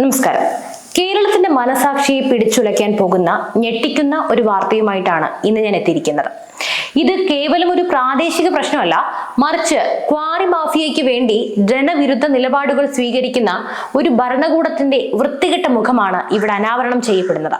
നമസ്കാരം. കേരളത്തിന്റെ മനസാക്ഷിയെ പിടിച്ചുലയ്ക്കാൻ പോകുന്ന ഞെട്ടിക്കുന്ന ഒരു വാർത്തയുമായിട്ടാണ് ഇന്ന് ഞാൻ എത്തിയിരിക്കുന്നത്. ഇത് കേവലം ഒരു പ്രാദേശിക പ്രശ്നമല്ല മറിച്ച് ക്വാറി മാഫിയയ്ക്ക് വേണ്ടി ജനവിരുദ്ധ നിലപാടുകൾ സ്വീകരിക്കുന്ന ഒരു ഭരണകൂടത്തിന്റെ വൃത്തികെട്ട മുഖമാണ് ഇവിടെ അനാവരണം ചെയ്യപ്പെടുന്നത്.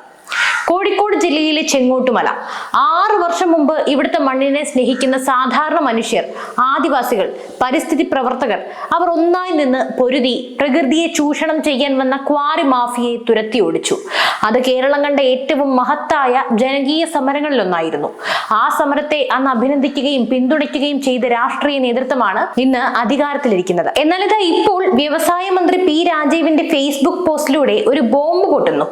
കോഴിക്കോട് ജില്ലയിലെ ചെങ്ങോട്ടുമല. ആറു വർഷം മുമ്പ് ഇവിടുത്തെ മണ്ണിനെ സ്നേഹിക്കുന്ന സാധാരണ മനുഷ്യർ ആദിവാസികൾ പരിസ്ഥിതി പ്രവർത്തകർ അവർ ഒന്നായി നിന്ന് പൊരുതി പ്രകൃതിയെ ചൂഷണം ചെയ്യാൻ വന്ന ക്വാറി മാഫിയയെ തുരത്തി ഓടിച്ചു അത് കേരളം കണ്ട ഏറ്റവും മഹത്തായ ജനകീയ സമരങ്ങളിലൊന്നായിരുന്നു. ആ സമരത്തെ അന്ന് അഭിനന്ദിക്കുകയും പിന്തുണയ്ക്കുകയും ചെയ്ത രാഷ്ട്രീയ നേതൃത്വമാണ് ഇന്ന് അധികാരത്തിലിരിക്കുന്നത്. എന്നാൽ ഇത് ഇപ്പോൾ വ്യവസായ മന്ത്രി പി രാജീവിന്റെ ഫേസ്ബുക്ക് പോസ്റ്റിലൂടെ ഒരു ബോംബ് പൊട്ടുന്നു.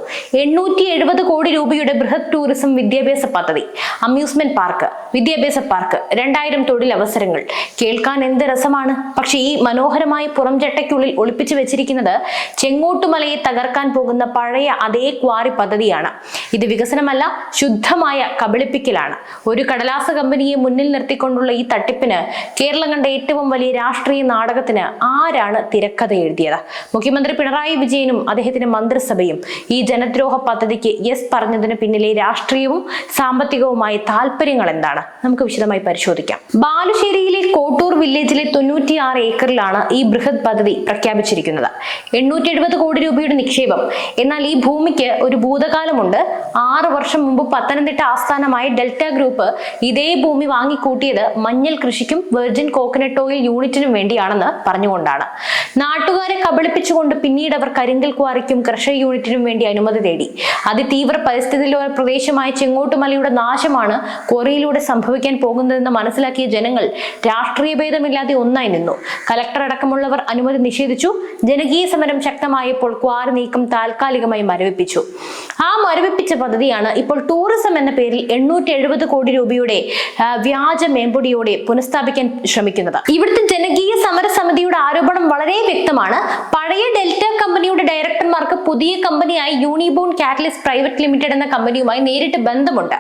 എണ്ണൂറ്റി എഴുപത് കോടി രൂപയുടെ ബൃഹത് ടൂറിസം വിദ്യാഭ്യാസ പദ്ധതി അമ്യൂസ്മെന്റ് പാർക്ക് വിദ്യാഭ്യാസ പാർക്ക് രണ്ടായിരം തൊഴിലവസരങ്ങൾ കേൾക്കാൻ എന്ത് രസമാണ്? പക്ഷേ ഈ മനോഹരമായ പുറംചട്ടയ്ക്കുള്ളിൽ ഒളിപ്പിച്ചു വെച്ചിരിക്കുന്നത് ചെങ്ങോട്ടുമലയെ തകർക്കാൻ പോകുന്ന പഴയ അതേ ക്വാറി പദ്ധതിയാണ്. ഇത് വികസനമല്ല ശുദ്ധമായ കബളിപ്പിക്കലാണ്. ഒരു കടലാസ കമ്പനിയെ മുന്നിൽ നിർത്തിക്കൊണ്ടുള്ള ഈ തട്ടിപ്പിന് കേരളം കണ്ട ഏറ്റവും വലിയ രാഷ്ട്രീയ നാടകത്തിന് ആരാണ് തിരക്കഥ എഴുതിയത്? മുഖ്യമന്ത്രി പിണറായി വിജയനും അദ്ദേഹത്തിന്റെ മന്ത്രിസഭയും ഈ ജനദ്രോഹ പദ്ധതിക്ക് യെസ് പറഞ്ഞതിന് പിന്നിലെ രാഷ്ട്രീയവും സാമ്പത്തികവുമായ താല്പര്യങ്ങൾ എന്താണ്? നമുക്ക് വിശദമായി പരിശോധിക്കാം. ബാലുശ്ശേരിയിലെ കോട്ടൂർ വില്ലേജിലെ തൊണ്ണൂറ്റിയാറ് ഏക്കറിലാണ് ഈ ബൃഹത് പദ്ധതി പ്രഖ്യാപിച്ചിരിക്കുന്നത്. എണ്ണൂറ്റി എഴുപത് കോടി രൂപയുടെ നിക്ഷേപം. എന്നാൽ ഈ ഭൂമിക്ക് ഒരു ഭൂതകാലമുണ്ട്. ആറ് വർഷം മുമ്പ് പത്തനംതിട്ട ആസ്ഥാനമായ ഡെൽറ്റ ഗ്രൂപ്പ് ഇതേ ഭൂമി വാങ്ങിക്കൂട്ടിയത് മഞ്ഞൾ കൃഷിക്കും വെർജിൻ കോക്കനട്ട് ഓയിൽ യൂണിറ്റിനും വേണ്ടിയാണെന്ന് പറഞ്ഞുകൊണ്ടാണ്. നാട്ടുകാരെ കബളിപ്പിച്ചുകൊണ്ട് പിന്നീട് അവർ കരിങ്കൽ ക്വാറിക്കും കർഷക യൂണിറ്റിനും വേണ്ടി അനുമതി തേടി. അതിതീവ്ര പരിസ്ഥിതി ലോല പ്രദേശമായ ചെങ്ങോട്ടുമലയുടെ നാശമാണ് ക്വറിയിലൂടെ സംഭവിക്കാൻ പോകുന്നതെന്ന് മനസ്സിലാക്കിയ ജനങ്ങൾ രാഷ്ട്രീയ ഭേദമില്ലാതെ ഒന്നായി നിന്നു. കലക്ടർ അടക്കമുള്ളവർ അനുമതി നിഷേധിച്ചു. ജനകീയ സമരം ശക്തമായപ്പോൾ ക്വാറി നീക്കം താൽക്കാലികമായി മരവിപ്പിച്ചു. ആ മരവിപ്പിച്ച പദ്ധതിയാണ് ഇപ്പോൾ ടൂറിസം എന്ന പേരിൽ എണ്ണൂറ്റി എഴുപത് കോടി രൂപയുടെ വ്യാജ മേമ്പൊടിയോടെ പുനഃസ്ഥാപിക്കാൻ ശ്രമിക്കുന്നത്. ഇവിടുത്തെ ജനകീയ സമരസമിതിയുടെ ആരോപണം വളരെ വ്യക്തമാണ്. പഴയ ഡെൽറ്റ കമ്പനിയുടെ ഡയറക്ടർമാർക്ക് പുതിയ കമ്പനിയായി യൂണിബോൺ കാറ്റലിസ്റ്റ് പ്രൈവറ്റ് ലിമിറ്റഡ് എന്ന കമ്പനിയുമായി നേരിട്ട് ബന്ധമുണ്ട്.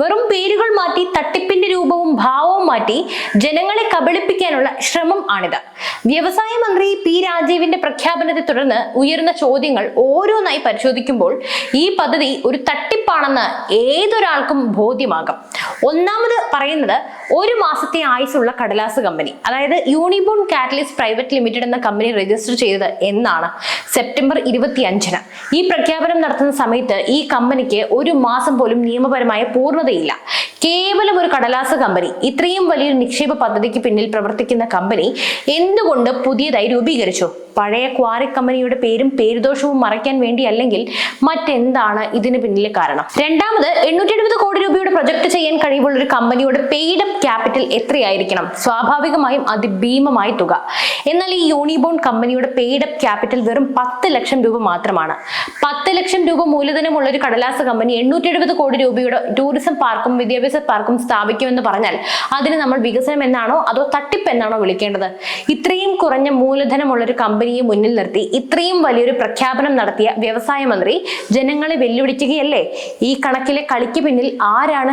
വെറും പേരുകൾ മാറ്റി തട്ടിപ്പിന്റെ രൂപവും ഭാവവും മാറ്റി ജനങ്ങളെ കബളിപ്പിക്കാനുള്ള ശ്രമം ആണിത്. വ്യവസായ മന്ത്രി പി രാജീവിന്റെ പ്രഖ്യാപനത്തെ തുടർന്ന് ഉയർന്ന ചോദ്യങ്ങൾ ഓരോന്നായി പരിശോധിക്കുമ്പോൾ ഈ പദ്ധതി ഒരു തട്ടിപ്പാണെന്ന് ഏതൊരാൾക്കും ബോധ്യമാകും. ഒന്നാമത് പറയുന്നത് ഒരു മാസത്തെ ആയുസുള്ള കടലാസ് കമ്പനി അതായത് യൂണിബോൺ കാറ്റലിസ്റ്റ് പ്രൈവറ്റ് ലിമിറ്റഡ് എന്ന കമ്പനി രജിസ്റ്റർ ചെയ്തത് എന്നാണ് സെപ്റ്റംബർ ഇരുപത്തി അഞ്ചിന് ഈ പ്രഖ്യാപനം നടത്തുന്ന സമയത്ത് ഈ കമ്പനിക്ക് ഒരു മാസം പോലും നിയമപരമായ പൂർണതയില്ല. കേവലം ഒരു കടലാസ കമ്പനി ഇത്രയും വലിയൊരു നിക്ഷേപ പദ്ധതിക്ക് പിന്നിൽ പ്രവർത്തിക്കുന്ന കമ്പനി എന്തുകൊണ്ട് പുതിയതായി രൂപീകരിച്ചു? പഴയ ക്വാറി കമ്പനിയുടെ പേരും പേരുദോഷവും മറയ്ക്കാൻ വേണ്ടി അല്ലെങ്കിൽ മറ്റെന്താണ് ഇതിന് പിന്നിലെ കാരണം? രണ്ടാമത് എണ്ണൂറ്റി എഴുപത് കോടി രൂപയുടെ പ്രൊജക്ട് ചെയ്യാൻ കഴിവുള്ള ഒരു കമ്പനിയുടെ പെയ്ഡ് അപ്പ് ക്യാപിറ്റൽ എത്രയായിരിക്കണം? സ്വാഭാവികമായും അതിഭീമമായ തുക. എന്നാൽ ഈ യൂണിബോൺ കമ്പനിയുടെ പെയ്ഡ് അപ്പ് ക്യാപിറ്റൽ വെറും പത്ത് ലക്ഷം രൂപ മാത്രമാണ്. പത്ത് ലക്ഷം രൂപ മൂലധനമുള്ള ഒരു കടലാസ് കമ്പനി എണ്ണൂറ്റി എഴുപത് കോടി രൂപയുടെ ടൂറിസം പാർക്കും വിദ്യാഭ്യാസ പാർക്കും സ്ഥാപിക്കുമെന്ന് പറഞ്ഞാൽ അതിന് നമ്മൾ വികസനം എന്നാണോ അതോ തട്ടിപ്പ് എന്നാണോ വിളിക്കേണ്ടത്? ഇത്രയും കുറഞ്ഞ മൂലധനമുള്ള ഒരു കമ്പനിയെ മുന്നിൽ നിർത്തി ഇത്രയും വലിയൊരു പ്രഖ്യാപനം നടത്തിയ വ്യവസായ മന്ത്രി ജനങ്ങളെ വെല്ലുവിളിക്കുകയല്ലേ? ഈ കണക്കിലെ കളിക്ക് പിന്നിൽ ആരാണ്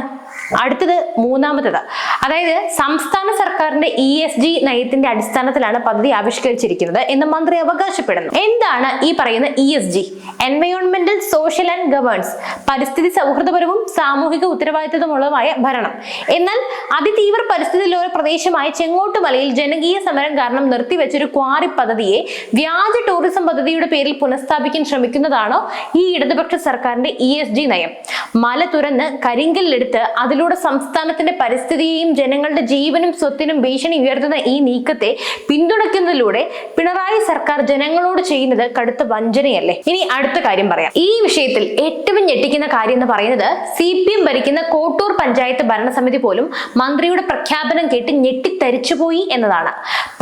അടുത്തത് മൂന്നാമത്തത്? അതായത് സംസ്ഥാന സർക്കാരിന്റെ ഇ എസ് ജി നയത്തിന്റെ അടിസ്ഥാനത്തിലാണ് പദ്ധതി ആവിഷ്കരിച്ചിരിക്കുന്നത് എന്ന് മന്ത്രി അവകാശപ്പെടുന്നു. എന്താണ് ഈ പറയുന്ന ഇ എസ് ജി എൻവയോൺമെന്റൽ സോഷ്യൽ ആൻഡ് ഗവേൺസ് പരിസ്ഥിതി സൗഹൃദപരവും സാമൂഹിക ഉത്തരവാദിത്വമുള്ളതുമായ ഭരണം. എന്നാൽ അതിതീവ്ര പരിസ്ഥിതിയിലുള്ള പ്രദേശമായ ചെങ്ങോട്ടുമലയിൽ ജനകീയ സമരം കാരണം നിർത്തിവെച്ചൊരു ക്വാറി പദ്ധതിയെ വ്യാജ ടൂറിസം പദ്ധതിയുടെ പേരിൽ പുനഃസ്ഥാപിക്കാൻ ശ്രമിക്കുന്നതാണോ ഈ ഇടതുപക്ഷ സർക്കാരിന്റെ ഇ നയം? മല തുറന്ന് കരിങ്കല്ലെടുത്ത് അതിലൂടെ സംസ്ഥാനത്തിന്റെ പരിസ്ഥിതിയെയും ജനങ്ങളുടെ ജീവനും സ്വത്തിനും ഭീഷണി ഉയർത്തുന്ന ഈ നീക്കത്തെ പിന്തുണയ്ക്കുന്നതിലൂടെ പിണറായി സർക്കാർ ജനങ്ങളോട് ചെയ്യുന്നത് കടുത്ത വഞ്ചനയല്ലേ? ഇനി അടുത്ത കാര്യം പറയാം. ഈ വിഷയത്തിൽ ഏറ്റവും ഞെട്ടിക്കുന്ന കാര്യം എന്ന് പറയുന്നത് സി പി എം ഭരിക്കുന്ന കോട്ടൂർ പഞ്ചായത്ത് ഭരണസമിതി പോലും മന്ത്രിയുടെ പ്രഖ്യാപനം കേട്ട് ഞെട്ടിത്തരിച്ചുപോയി എന്നതാണ്.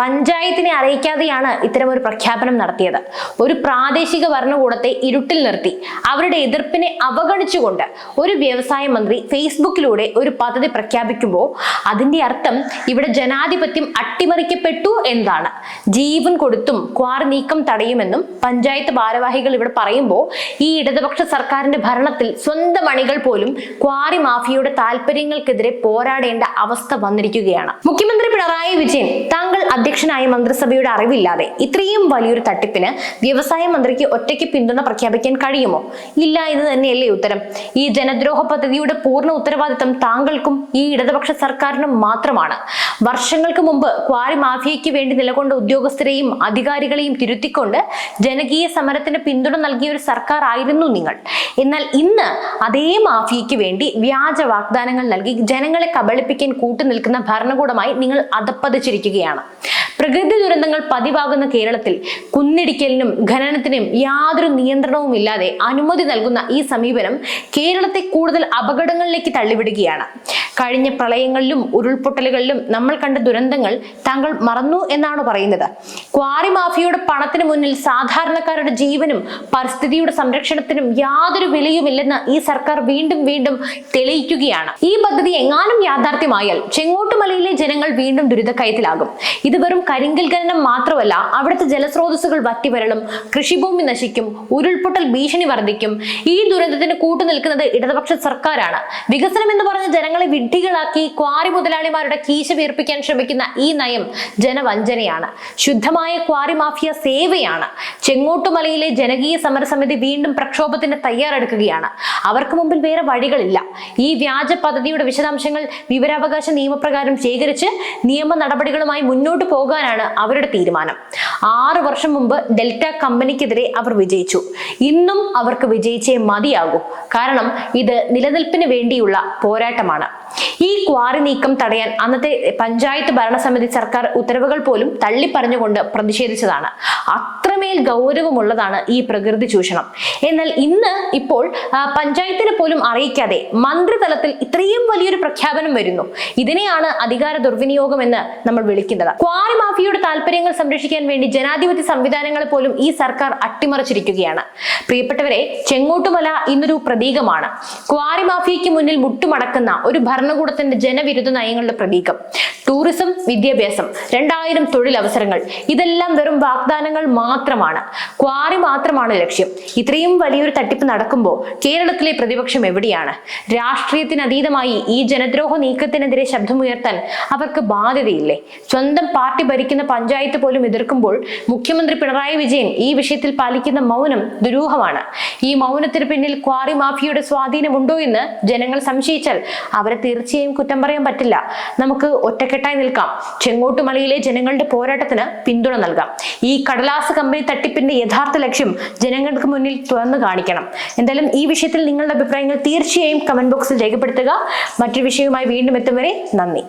പഞ്ചായത്തിനെ അറിയിക്കാതെയാണ് ഇത്തരം ഒരു പ്രഖ്യാപനം നടത്തിയത്. ഒരു പ്രാദേശിക ഭരണകൂടത്തെ ഇരുട്ടിൽ നിർത്തി. അവരുടെ എതിർപ്പിനെ അവഗണിച്ചുകൊണ്ട് ഒരു വ്യവസായ മന്ത്രി ഫേസ്ബുക്കിലൂടെ ഒരു പദ്ധതി പ്രഖ്യാപിക്കുമ്പോൾ അതിന്റെ അർത്ഥം ഇവിടെ ജനാധിപത്യം അട്ടിമറിക്കപ്പെട്ടു എന്നതാണ് ജീവൻ കൊടുത്തും ക്വാറി നീക്കം തടയുമെന്നും പഞ്ചായത്ത് ഭാരവാഹികൾ ഇവിടെ പറയുമ്പോൾ ഈ ഇടതുപക്ഷ സർക്കാരിന്റെ ഭരണത്തിൽ സ്വന്തം അണികൾ പോലും ക്വാറി മാഫിയയുടെ താല്പര്യങ്ങൾക്കെതിരെ പോരാടേണ്ട അവസ്ഥ വന്നിരിക്കുകയാണ്. മുഖ്യമന്ത്രി പിണറായി വിജയൻ താങ്കൾ അധ്യക്ഷനായ മന്ത്രിസഭയുടെ അറിവില്ലാതെ ഇത്രയും വലിയൊരു തട്ടിപ്പിന് വ്യവസായ മന്ത്രിക്ക് ഒറ്റയ്ക്ക് പിന്തുണ പ്രഖ്യാപിക്കാൻ കഴിയുമോ? ഇല്ല എന്ന് തന്നെയല്ലേ ഉത്തരം. ഈ ജനദ്രോഹ പദ്ധതിയുടെ പൂർണ ഉത്തരവാദിത്തം താങ്കൾക്കും ഈ ഇടതുപക്ഷ സർക്കാരിനും മാത്രമാണ്. വർഷങ്ങൾക്ക് മുമ്പ് ക്വാറി മാഫിയയ്ക്ക് വേണ്ടി നിലകൊണ്ട ഉദ്യോഗസ്ഥരെയും അധികാരികളെയും തിരുത്തിക്കൊണ്ട് ജനകീയ സമരത്തിന് പിന്തുണ നൽകിയ ഒരു സർക്കാർ ആയിരുന്നു നിങ്ങൾ. എന്നാൽ ഇന്ന് അതേ മാഫിയയ്ക്ക് വേണ്ടി വ്യാജ വാഗ്ദാനങ്ങൾ നൽകി ജനങ്ങളെ കബളിപ്പിക്കാൻ കൂട്ടുനിൽക്കുന്ന ഭരണകൂടമായി നിങ്ങൾ അധപ്പതിച്ചിരിക്കുകയാണ് പ്രകൃതി ദുരന്തങ്ങൾ പതിവാകുന്ന കേരളത്തിൽ കുന്നിടിക്കലിനും ഖനനത്തിനും യാതൊരു നിയന്ത്രണവും ഇല്ലാതെ അനുമതി നൽകുന്ന ഈ സമീപനം കേരളത്തെ കൂടുതൽ അപകടങ്ങളിലേക്ക് തള്ളിവിടുകയാണ്. കഴിഞ്ഞ പ്രളയങ്ങളിലും ഉരുൾപൊട്ടലുകളിലും നമ്മൾ കണ്ട ദുരന്തങ്ങൾ താങ്കൾ മറന്നു എന്നാണ് പറയുന്നത്. ക്വാറി മാഫിയയുടെ പണത്തിന് മുന്നിൽ സാധാരണക്കാരുടെ ജീവനും പരിസ്ഥിതിയുടെ സംരക്ഷണത്തിനും യാതൊരു വിലയുമില്ലെന്ന് ഈ സർക്കാർ വീണ്ടും വീണ്ടും തെളിയിക്കുകയാണ്. ഈ പദ്ധതി എങ്ങാനും യാഥാർത്ഥ്യമായാൽ ചെങ്ങോട്ടുമലയിലെ ജനങ്ങൾ വീണ്ടും ദുരിതക്കയത്തിലാകും. ഇത് വെറും കരിങ്കൽ ഖനനം മാത്രമല്ല അവിടുത്തെ ജലസ്രോതസ്സുകൾ വറ്റിവരളും കൃഷിഭൂമി നശിക്കും ഉരുൾപൊട്ടൽ ഭീഷണി വർദ്ധിക്കും. ഈ ദുരന്തത്തിന് കൂട്ടുനിൽക്കുന്നത് ഇടതുപക്ഷ സർക്കാരാണ്. വികസനം എന്ന് പറഞ്ഞ ജനങ്ങളെ വിഡ്ഢികളാക്കി ക്വാറി മുതലാളിമാരുടെ കീശ വീർപ്പിക്കാൻ ശ്രമിക്കുന്ന ഈ നയം ജനവഞ്ചനയാണ്. ശുദ്ധമായ ക്വാറി മാഫിയ സേവയാണ്. ചെങ്ങോട്ടുമലയിലെ ജനകീയ സമരസമിതി വീണ്ടും പ്രക്ഷോഭത്തിന് തയ്യാറെടുക്കുകയാണ്. അവർക്ക് മുമ്പിൽ വേറെ വഴികളില്ല. ഈ വ്യാജ പദ്ധതിയുടെ വിശദാംശങ്ങൾ വിവരാവകാശ നിയമപ്രകാരം ശേഖരിച്ച് നിയമ നടപടികളുമായി മുന്നോട്ട് പോകാനാണ് അവരുടെ തീരുമാനം. ആറ് വർഷം മുമ്പ് ഡെൽറ്റ കമ്പനിക്കെതിരെ അവർ വിജയിച്ചു. ഇന്നും അവർക്ക് വിജയിച്ചേ മതിയാകൂ. കാരണം ഇത് നിലനിൽപ്പിന് വേണ്ടിയുള്ള പോരാട്ടമാണ്. ഈ ക്വാറി നീക്കം തടയാൻ അന്നത്തെ പഞ്ചായത്ത് ഭരണസമിതി സർക്കാർ ഉത്തരവുകൾ പോലും തള്ളിപ്പറഞ്ഞുകൊണ്ട് പ്രതിഷേധിച്ചതാണ്. അത്രമേൽ ഗൗരവമുള്ളതാണ് ഈ പ്രകൃതി ചൂഷണം. എന്നാൽ ഇന്ന് ഇപ്പോൾ പഞ്ചായത്തിനെ പോലും അറിയിക്കാതെ മന്ത്രിതലത്തിൽ ഇത്രയും വലിയൊരു പ്രഖ്യാപനം വരുന്നു. ഇതിനെയാണ് അധികാര ദുർവിനിയോഗം എന്ന് നമ്മൾ വിളിക്കുന്നത്. ക്വാറി മാഫിയയുടെ താല്പര്യങ്ങൾ സംരക്ഷിക്കാൻ വേണ്ടി ജനാധിപത്യ സംവിധാനങ്ങളെ പോലും ഈ സർക്കാർ അട്ടിമറിച്ചിരിക്കുകയാണ്. പ്രിയപ്പെട്ടവരെ ചെങ്ങോട്ടുമല ഇന്നൊരു പ്രതീകമാണ്. ക്വാറി മാഫിയയ്ക്ക് മുന്നിൽ മുട്ടുമടക്കുന്ന ഒരു ഭരണകൂടത്തിന്റെ ജനവിരുദ്ധ നയങ്ങളുടെ പ്രതീകം. ടൂറിസം വിദ്യാഭ്യാസം രണ്ടായിരം തൊഴിലവസരങ്ങൾ. ഇതെല്ലാം വെറും വാഗ്ദാനങ്ങൾ മാത്രമാണ്. ക്വാറി മാത്രമാണ് ലക്ഷ്യം. ഇത്രയും വലിയൊരു തട്ടിപ്പ് നടക്കുമ്പോൾ കേരളത്തിലെ പ്രതിപക്ഷം എവിടെയാണ്? രാഷ്ട്രീയത്തിന് അതീതമായി ഈ ജനദ്രോഹ നീക്കത്തിനെതിരെ ശബ്ദമുയർത്താൻ അവർക്ക് ബാധ്യതയില്ലേ? സ്വന്തം പാർട്ടി ഭരിക്കുന്ന പഞ്ചായത്ത് പോലും എതിർക്കുമ്പോൾ മുഖ്യമന്ത്രി പിണറായി വിജയൻ ഈ വിഷയത്തിൽ പാലിക്കുന്ന മൗനം ദുരൂഹമാണ്. ഈ മൗനത്തിന് പിന്നിൽ ക്വാറി മാഫിയയുടെ സ്വാധീനമുണ്ടോ എന്ന് ജനങ്ങൾ സംശയിച്ചാൽ അവരെ തീർച്ചയായും കുറ്റം പറയാൻ പറ്റില്ല. നമുക്ക് ഒറ്റക്കെട്ടായി നിൽക്കാം. ചെങ്ങോട്ടുമലയിലെ ജനങ്ങളുടെ പോരാട്ടത്തിന് പിന്തുണ നൽകാം. ഈ കടലാസ് കമ്പനി തട്ടിപ്പിന്റെ യഥാർത്ഥ ലക്ഷ്യം ജനങ്ങൾക്ക് മുന്നിൽ തുറന്നു കാണിക്കണം. എന്തായാലും ഈ വിഷയത്തിൽ നിങ്ങളുടെ അഭിപ്രായങ്ങൾ തീർച്ചയായും കമന്റ് ബോക്സിൽ രേഖപ്പെടുത്തുക. മറ്റൊരു വിഷയവുമായി വീണ്ടും എത്തും വരെ നന്ദി.